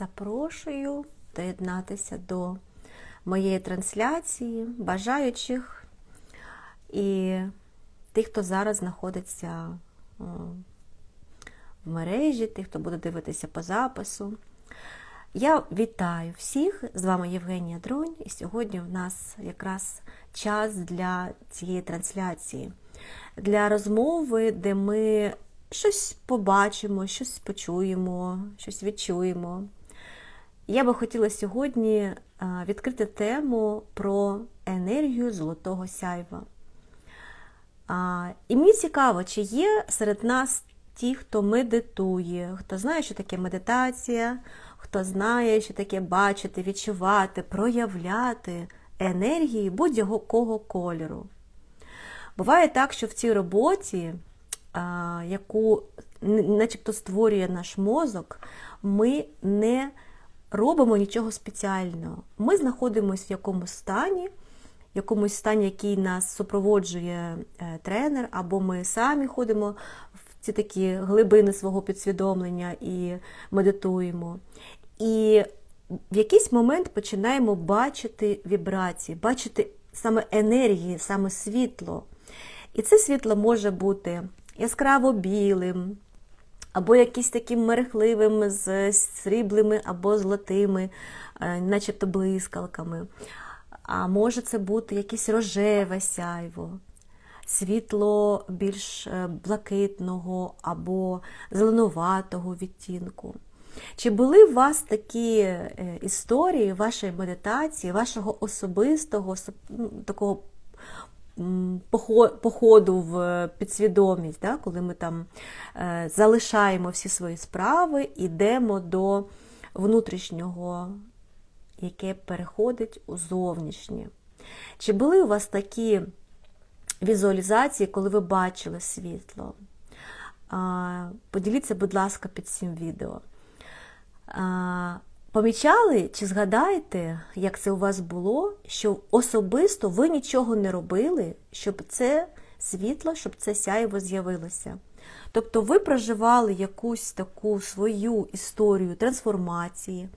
Запрошую доєднатися до моєї трансляції, бажаючих і тих, хто зараз знаходиться в мережі, тих, хто буде дивитися по запису. Я вітаю всіх! З вами Євгенія Дронь, і сьогодні в нас якраз час для цієї трансляції, для розмови, де ми щось побачимо, щось почуємо, щось відчуємо. Я би хотіла сьогодні відкрити тему про енергію золотого сяйва. І мені цікаво, чи є серед нас ті, хто медитує, хто знає, що таке медитація, хто знає, що таке бачити, відчувати, проявляти енергії будь-якого кольору. Буває так, що в цій роботі, яку начебто створює наш мозок, ми не робимо нічого спеціального. Ми знаходимося в якомусь стані, в якомусь стані, який нас супроводжує е, тренер, або ми самі ходимо в ці такі глибини свого підсвідомлення і медитуємо. І в якийсь момент починаємо бачити вібрації, бачити саме енергії, саме світло. І це світло може бути яскраво білим, або якісь таким мерехливим з сріблими або золотими, е, начебто блискалками. А може це бути якесь рожеве сяйво, світло більш е, блакитного або зеленуватого відтінку. Чи були у вас такі е, історії вашої медитації, вашого особистого ну, такого походу в підсвідомість, да, коли ми там е, залишаємо всі свої справи, йдемо до внутрішнього, яке переходить у зовнішнє. Чи були у вас такі візуалізації, коли ви бачили світло? Поділіться, будь ласка, під цим відео. Помічали чи згадаєте, як це у вас було, що особисто ви нічого не робили, щоб це світло, щоб це сяйво з'явилося? Тобто ви проживали якусь таку свою історію трансформації,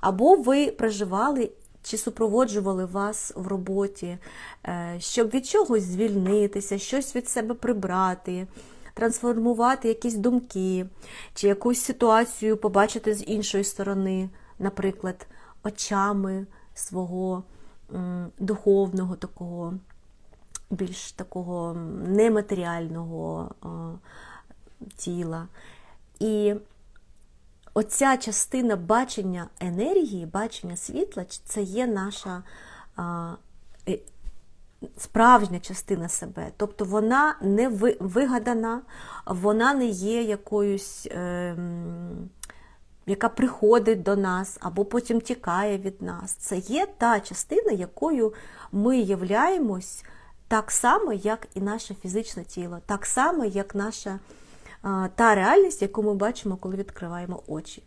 або ви проживали чи супроводжували вас в роботі, е, щоб від чогось звільнитися, щось від себе прибрати, трансформувати якісь думки, чи якусь ситуацію побачити з іншої сторони наприклад, очами свого духовного такого, більш такого нематеріального тіла. І оця частина бачення енергії, бачення світла це є наша е, справжня частина себе. Тобто вона не вигадана, вона не є якоюсь. Яка приходить до нас або потім тікає від нас. Це є та частина, якою ми являємось так само, як і наше фізичне тіло, так само, як наша та реальність, яку ми бачимо, коли відкриваємо очі.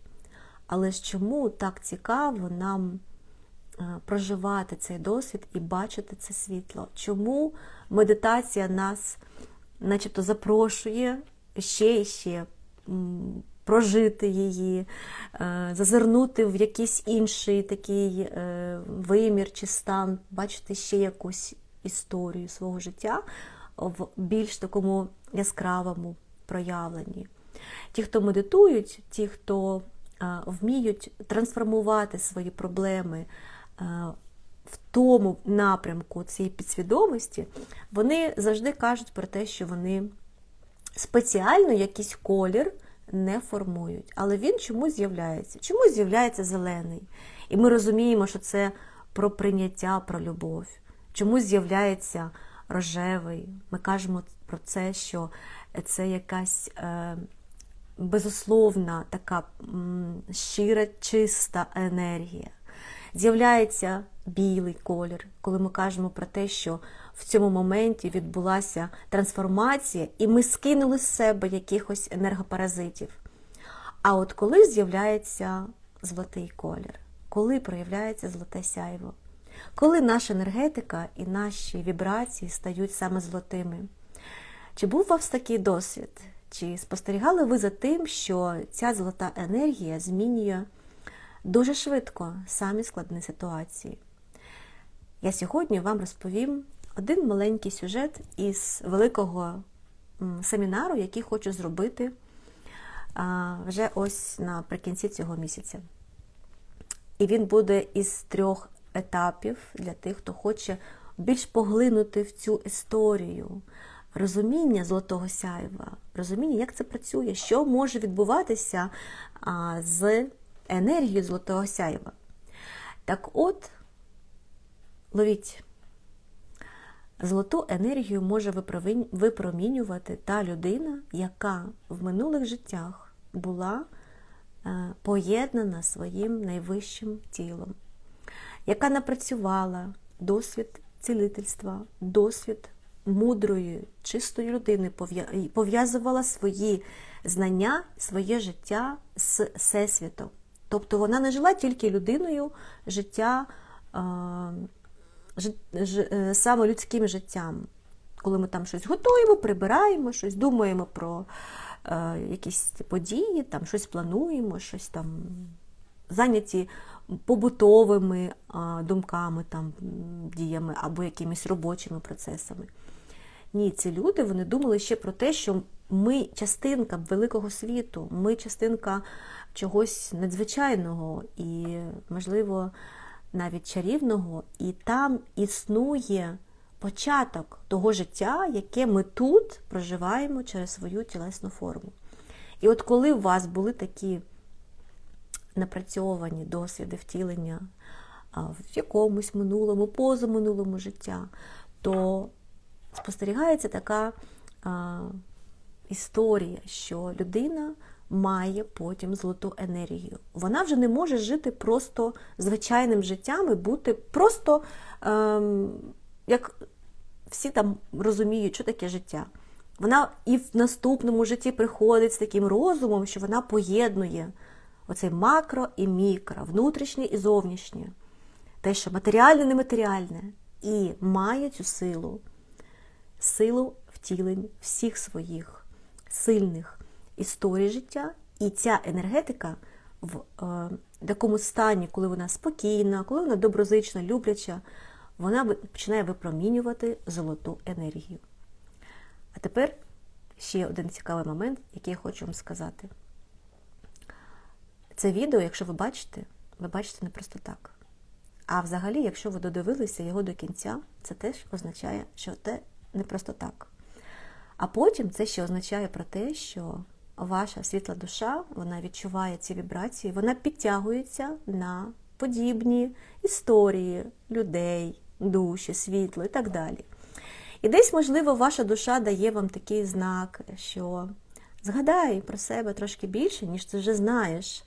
Але ж чому так цікаво нам проживати цей досвід і бачити це світло? Чому медитація нас начебто запрошує ще і ще прожити її, е, зазирнути в якийсь інший такий е, вимір чи стан, бачити ще якусь історію свого життя в більш такому яскравому проявленні. Ті, хто медитують, ті, хто е, вміють трансформувати свої проблеми в тому напрямку цієї підсвідомості, вони завжди кажуть про те, що вони спеціально якийсь колір не формують. Але він чомусь з'являється. Чомусь з'являється зелений. І ми розуміємо, що це про прийняття, про любов. Чомусь з'являється рожевий. Ми кажемо про це, що це якась е, безусловна, така щира, чиста енергія. З'являється білий колір, коли ми кажемо про те, що в цьому моменті відбулася трансформація, і ми скинули з себе якихось енергопаразитів. А от коли з'являється золотий колір, коли проявляється золоте сяйво, коли наша енергетика і наші вібрації стають саме золотими? Чи був у вас такий досвід? Чи спостерігали ви за тим, що ця золота енергія змінює дуже швидко самі складні ситуації. Я сьогодні вам розповім один маленький сюжет із великого семінару, який хочу зробити вже ось наприкінці цього місяця. І він буде із трьох етапів для тих, хто хоче більш поглинути в цю історію. Розуміння золотого сяйва, розуміння, як це працює, що може відбуватися з енергією золотого сяйва. Так от, ловіть, золоту енергію може випромінювати та людина, яка в минулих життях була е, поєднана своїм найвищим тілом, яка напрацювала досвід цілительства, досвід мудрої, чистої людини, пов'язувала свої знання, своє життя з всесвітом. Тобто вона не жила тільки людиною життя, е, саме людським життям. Коли ми там щось готуємо, прибираємо, щось думаємо про е, якісь події, там щось плануємо, щось там зайняті побутовими думками, там, діями або якимись робочими процесами. Ні, ці люди вони думали ще про те, що ми частинка великого світу, ми частинка чогось надзвичайного і, можливо, навіть чарівного, і там існує початок того життя, яке ми тут проживаємо через свою тілесну форму. І от коли у вас були такі напрацьовані досвіди втілення в якомусь минулому, позаминулому життя, то спостерігається така історія, що людина має потім золоту енергію. Вона вже не може жити просто звичайним життям і бути просто, ем, як всі там розуміють, що таке життя. Вона і в наступному житті приходить з таким розумом, що вона поєднує оцей макро і мікро, внутрішнє і зовнішнє, те, що матеріальне, нематеріальне, і має цю силу силу втілень всіх своїх сильних історій життя, і ця енергетика в е, такому стані, коли вона спокійна, коли вона доброзична, любляча, вона починає випромінювати золоту енергію. А тепер ще один цікавий момент, який я хочу вам сказати. Це відео, якщо ви бачите, ви бачите не просто так. А взагалі, якщо ви додивилися його до кінця, це теж означає, що те не просто так. А потім це ще означає про те, що ваша світла душа вона відчуває ці вібрації, вона підтягується на подібні історії людей, душі, світло і так далі. І десь, можливо, ваша душа дає вам такий знак, що згадай про себе трошки більше, ніж ти вже знаєш.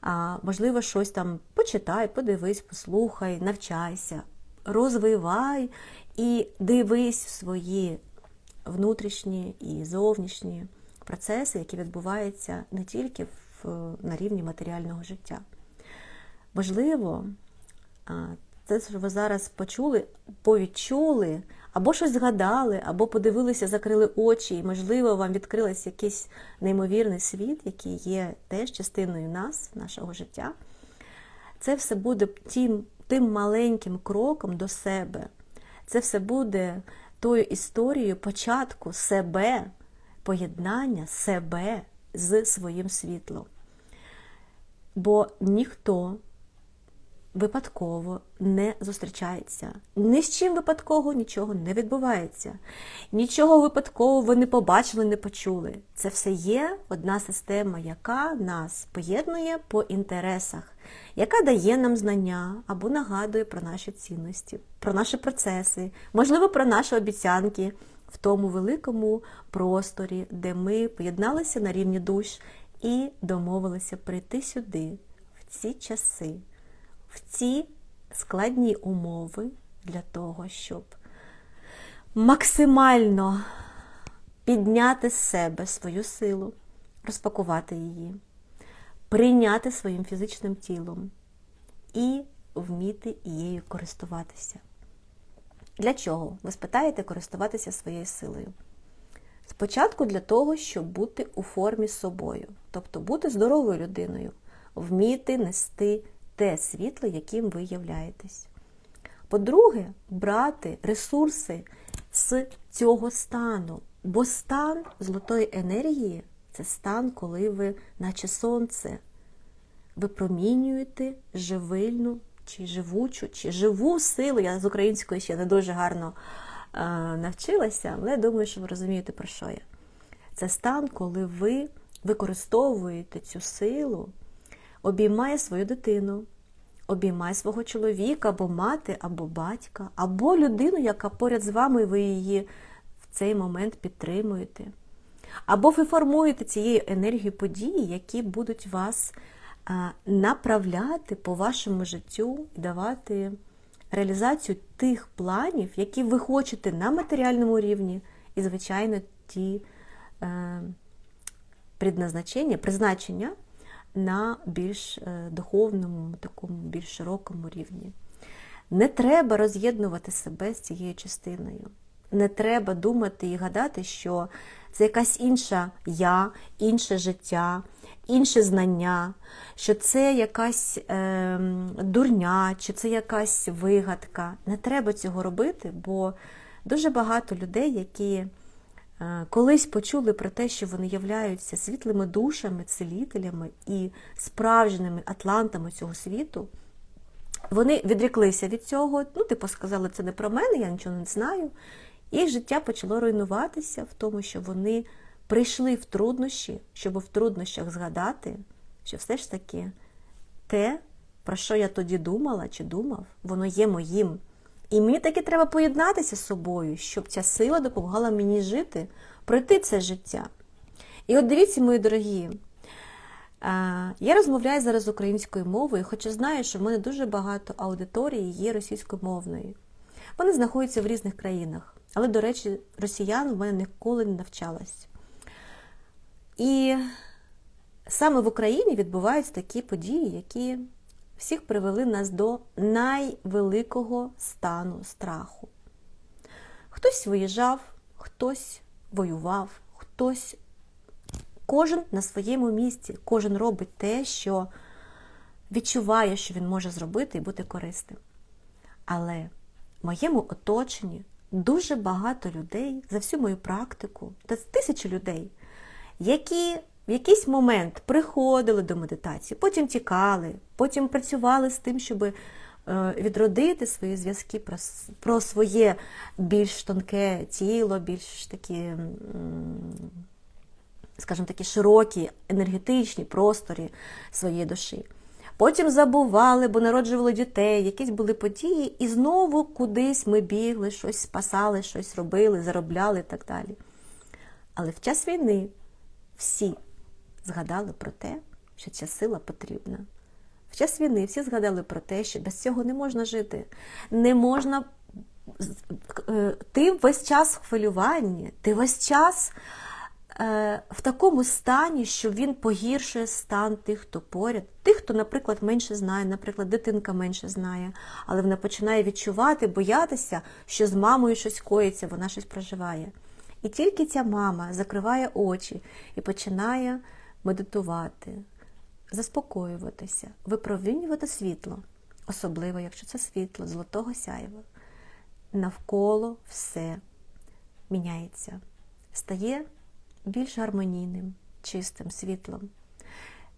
А, Можливо, щось там почитай, подивись, послухай, навчайся, розвивай і дивись свої внутрішні і зовнішні процеси, які відбуваються не тільки в, на рівні матеріального життя. Можливо, це, що ви зараз почули, повідчули, або щось згадали, або подивилися, закрили очі, і, можливо, вам відкрився якийсь неймовірний світ, який є теж частиною нас, нашого життя. Це все буде тим, тим маленьким кроком до себе. Це все буде тою історією початку себе, поєднання себе з своїм світлом. Бо ніхто випадково не зустрічається. Ні з чим випадково нічого не відбувається. Нічого випадково ви не побачили, не почули. Це все є одна система, яка нас поєднує по інтересах, яка дає нам знання або нагадує про наші цінності, про наші процеси, можливо, про наші обіцянки в тому великому просторі, де ми поєдналися на рівні душ і домовилися прийти сюди в ці часи в ці складні умови для того, щоб максимально підняти з себе свою силу, розпакувати її, прийняти своїм фізичним тілом і вміти її користуватися. Для чого? Ви спитаєте користуватися своєю силою? Спочатку для того, щоб бути у формі з собою, тобто бути здоровою людиною, вміти нести те світло, яким ви являєтесь. По-друге, брати ресурси з цього стану. Бо стан золотої енергії це стан, коли ви, наче сонце, випромінюєте живильну, чи живучу, чи живу силу. Я з української ще не дуже гарно е, навчилася, але думаю, що ви розумієте, про що я. Це стан, коли ви використовуєте цю силу, обіймає свою дитину, обіймає свого чоловіка, або мати, або батька, або людину, яка поряд з вами, ви її в цей момент підтримуєте. Або ви формуєте цією енергією події, які будуть вас направляти по вашому життю і давати реалізацію тих планів, які ви хочете на матеріальному рівні, і, звичайно, ті е, предназначення, призначення на більш е, духовному, такому більш широкому рівні. Не треба роз'єднувати себе з цією частиною. Не треба думати і гадати, що це якась інша я, інше життя, інше знання, що це якась е, дурня, чи це якась вигадка. Не треба цього робити, бо дуже багато людей, які е, колись почули про те, що вони являються світлими душами, целителями і справжніми атлантами цього світу. Вони відріклися від цього, ну, типу, сказали, це не про мене, я нічого не знаю. Їх життя почало руйнуватися в тому, що вони прийшли в труднощі, щоб в труднощах згадати, що все ж таки те, про що я тоді думала чи думав, воно є моїм. І мені таки треба поєднатися з собою, щоб ця сила допомагала мені жити, пройти це життя. І от дивіться, мої дорогі, я розмовляю зараз українською мовою, хоча знаю, що в мене дуже багато аудиторії є російськомовної. Вони знаходяться в різних країнах. Але, до речі, росіян в мене ніколи не навчалась. І саме в Україні відбуваються такі події, які всіх привели нас до найвеликого стану страху. Хтось виїжджав, хтось воював, хтось, кожен на своєму місці, кожен робить те, що відчуває, що він може зробити і бути корисним. Але в моєму оточенні дуже багато людей за всю мою практику, та тисячі людей, які в якийсь момент приходили до медитації, потім тікали, потім працювали з тим, щоб е, відродити свої зв'язки про, про своє більш тонке тіло, більш такі, скажімо такі, широкі енергетичні просторі своєї душі. Потім забували, бо народжували дітей, якісь були події, і знову кудись ми бігли, щось спасали, щось робили, заробляли і так далі. Але в час війни всі згадали про те, що ця сила потрібна. В час війни всі згадали про те, що без цього не можна жити. Не можна. Е, ти весь час в хвилюванні, ти весь час Е, в такому стані, що він погіршує стан тих, хто поряд, тих, хто, наприклад, менше знає, наприклад, дитинка менше знає, але вона починає відчувати, боятися, що з мамою щось коїться, вона щось проживає. І тільки ця мама закриває очі і починає медитувати, заспокоюватися, випромінювати світло, особливо, якщо це світло золотого сяєва. Навколо все міняється. Стає більш гармонійним, чистим світлом.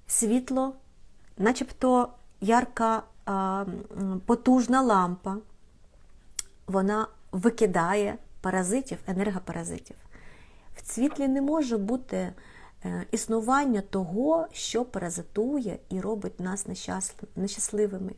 Світло, начебто ярка, потужна лампа, вона викидає паразитів, енергопаразитів. В світлі не може бути е, існування того, що паразитує і робить нас нещасливими.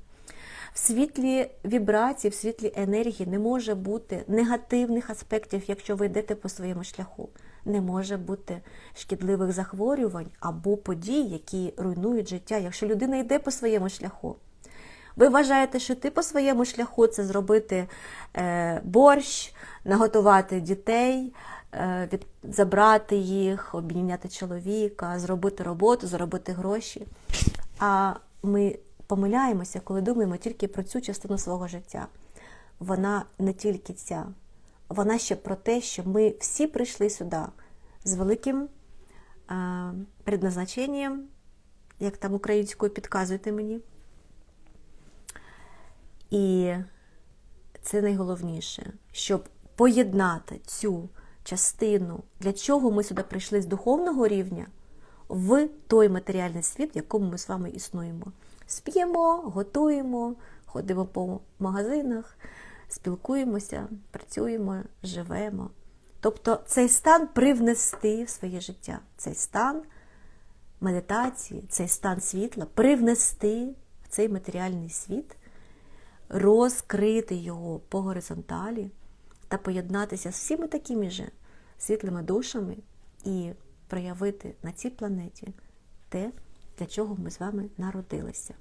В світлі вібрацій, в світлі енергії не може бути негативних аспектів, якщо ви йдете по своєму шляху не може бути шкідливих захворювань або подій, які руйнують життя, якщо людина йде по своєму шляху. Ви вважаєте, що ти по своєму шляху це зробити е, борщ, наготувати дітей, е, забрати їх, обміняти чоловіка, зробити роботу, заробити гроші. А ми помиляємося, коли думаємо тільки про цю частину свого життя. Вона не тільки ця вона ще про те, що ми всі прийшли сюди з великим предназначенням як там українською підказуйте мені. І це найголовніше, щоб поєднати цю частину, для чого ми сюди прийшли з духовного рівня, в той матеріальний світ, в якому ми з вами існуємо. Сп'ємо, готуємо, ходимо по магазинах, спілкуємося, працюємо, живемо. Тобто цей стан привнести в своє життя, цей стан медитації, цей стан світла, привнести в цей матеріальний світ, розкрити його по горизонталі та поєднатися з всіми такими же світлими душами і проявити на цій планеті те, для чого ми з вами народилися.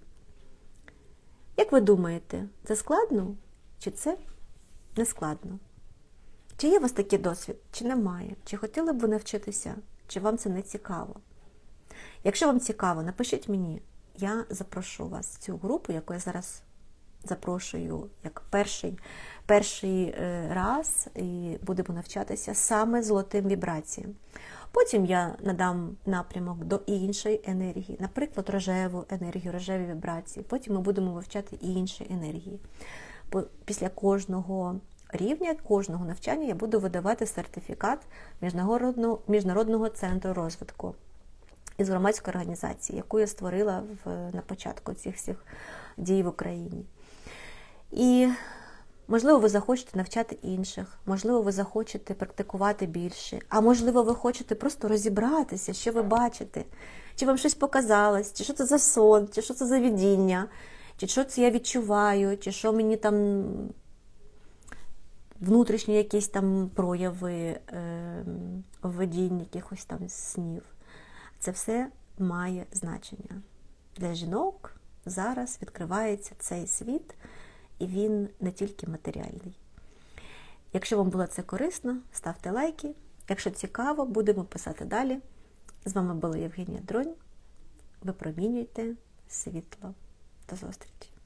Як ви думаєте, це складно? Чи це не складно? Чи є у вас такий досвід, чи немає? Чи хотіли б ви навчитися, чи вам це не цікаво? Якщо вам цікаво, напишіть мені, я запрошу вас в цю групу, яку я зараз запрошую як перший перший е, раз, і будемо навчатися саме золотим вібраціям. Потім я надам напрямок до іншої енергії, наприклад, рожеву енергію, рожеві вібрації. Потім ми будемо вивчати інші енергії. Після кожного рівня, кожного навчання я буду видавати сертифікат Міжнародного, Міжнародного центру розвитку із громадської організації, яку я створила в, на початку цих всіх дій в Україні. І, можливо, ви захочете навчати інших, можливо, ви захочете практикувати більше, а можливо, ви хочете просто розібратися, що ви бачите, чи вам щось показалось, чи що це за сон, чи що це за видіння, чи що це я відчуваю, чи що мені там внутрішні якісь там прояви е, видінь, якихось там снів. Це все має значення. Для жінок зараз відкривається цей світ, і він не тільки матеріальний. Якщо вам було це корисно, ставте лайки. Якщо цікаво, будемо писати далі. З вами була Євгенія Дронь. Випромінюйте світло. До зустрічі!